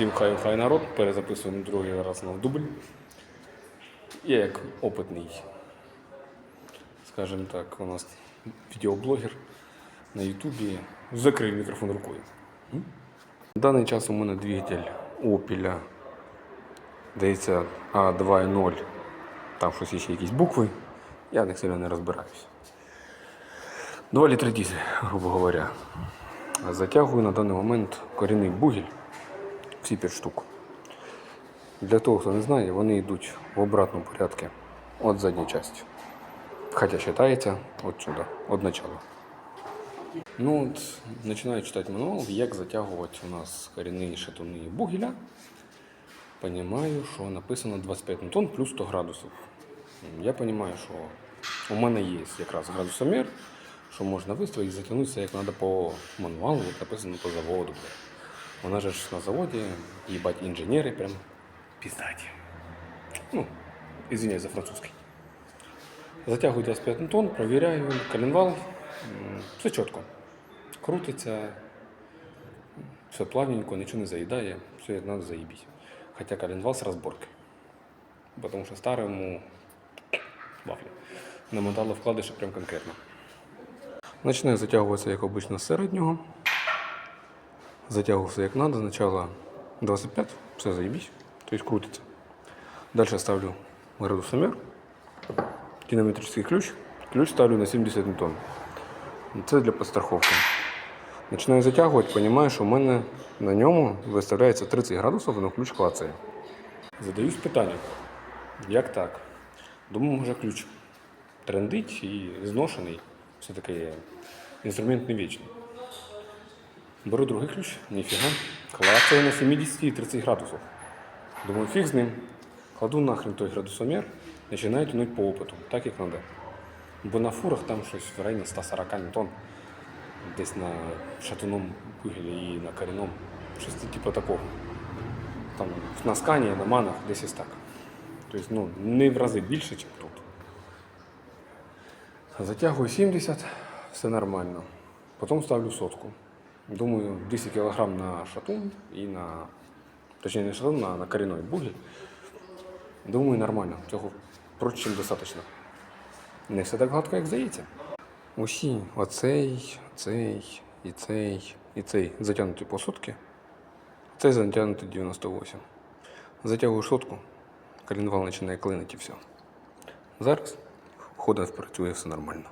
Всім хай хай народ, перезаписуємо другий раз на дубль. Я як опитний, скажімо так, у нас відеоблогер на Ютубі закрив мікрофон рукою. В даний час у мене двигатель Opel, здається, А2.0. Там щось ще якісь букви. Я них сильно не розбираюся. 2 літри дізель, грубо говоря. Затягую на даний момент корінний бугіль всі 5 штук. Для того, хто не знає, вони йдуть в обратному порядку від задньої частини. Хоча вважається от від начала. Ну от, починаю читати мануал, як затягувати у нас корінні шатуни бугеля. Понимаю, що написано 25 ньютон плюс 100 градусів. Я розумію, що у мене є якраз градусомір, що можна виставити і затягнутися як треба по мануалу, як написано по заводу. Вона же ж на заводі, їбать, інженери прям пізнаті. Ну, извиняюсь за французький. Затягую 25 ньютон, провіряю коленвал, все чітко. Крутиться, все плавненько, нічого не заїдає, все як треба заїбіть. Хоча коленвал з розборки. Потому що старому вафлі. Намотало вкладиші прям конкретно. Починаю затягуватися, як обично, з середнього. Затягивался як надо. Сначала 25, все заебись, то есть крутится. Дальше ставлю градусомер, динаметрический ключ. Ключ ставлю на 70 ньютон. Це для підстраховки. Починаю затягувати, розумію, що в мене на ньому виставляється 30 градусів, воно ключ клацає. Задаюсь питанням, як так? Думаю, може ключ трендить і зношений. Все-таки інструмент не вічний. Беру другий ключ, ніфіга. Клацаю на 70 і 30 градусів. Думаю, фіг з ним. Кладу нахрен той градусомер, починаю тянуть по опиту, так як треба. Бо на фурах там щось в районі 140 ньютон. Десь на шатуному вугілі і на корінному. Щось типу такого. Там на скані, на манах, десь ось так. Тобто, ну, не в рази більше, ніж тут. Затягую 70, все нормально. Потім ставлю сотку. Думаю, 200 кг на шатун і на. Точніше, не шатун, на, на корінний бугіль. Думаю, нормально. Цього впрочем достатньо. Не все так гладко, як здається. Усі, оцей, цей, і цей, і цей затягнуті по сотки. Цей затягнутий 98. Затягую сотку, коленвал починає клинити і все. Зараз ходом працює все нормально.